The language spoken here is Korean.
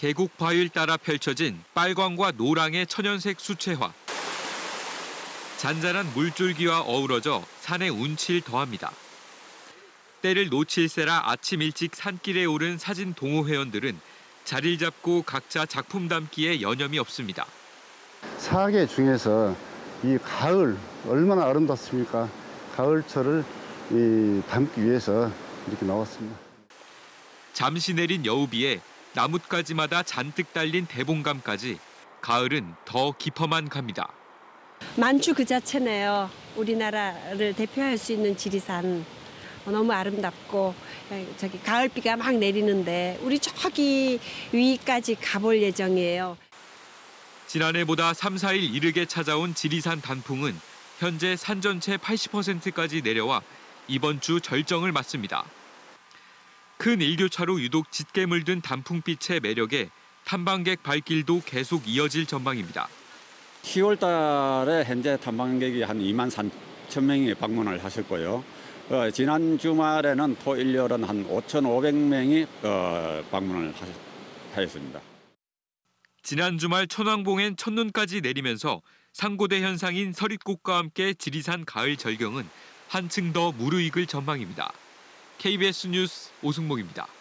계곡 바위를 따라 펼쳐진 빨강과 노랑의 천연색 수채화. 잔잔한 물줄기와 어우러져 산의 운치를 더합니다. 때를 놓칠세라 아침 일찍 산길에 오른 사진 동호 회원들은 자리를 잡고 각자 작품 담기에 여념이 없습니다. 사계 중에서 이 가을 얼마나 아름답습니까? 가을철을 이 담기 위해서 이렇게 나왔습니다. 잠시 내린 여우비에 나뭇가지마다 잔뜩 달린 대봉감까지 가을은 더 깊어만 갑니다. 만추 그 자체네요. 우리나라를 대표할 수 있는 지리산. 너무 아름답고 에, 저기 가을비가 막 내리는데 우리 저기 위까지 가볼 예정이에요. 지난해보다 3, 4일 이르게 찾아온 지리산 단풍은 현재 산 전체 80%까지 내려와 이번 주 절정을 맞습니다. 큰 일교차로 유독 짙게 물든 단풍빛의 매력에 탐방객 발길도 계속 이어질 전망입니다. 10월 달에 현재 탐방객이 한 2만 3천 명이 방문을 하실 거예요. 어, 지난 주말에는 토 일요일은 한 5,500명이 어, 방문을 하셨, 하였습니다. 지난 주말 천왕봉엔 첫눈까지 내리면서 상고대 현상인 서릿꽃과 함께 지리산 가을 절경은 한층 더 무르익을 전망입니다. KBS 뉴스 오승목입니다.